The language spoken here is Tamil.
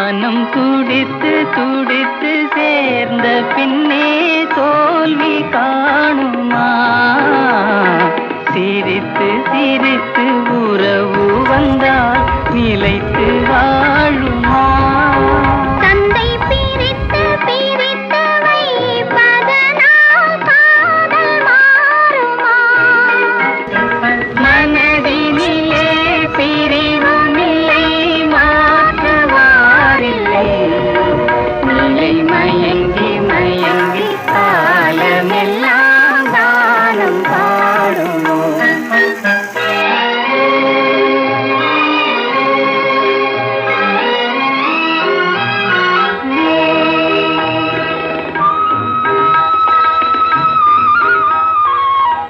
வானம் துடித்து துடித்து சேர்ந்த பின்னே தோல்வி காணுமா? சிரித்து சிரித்து உறவு வந்தால் நிலைத்து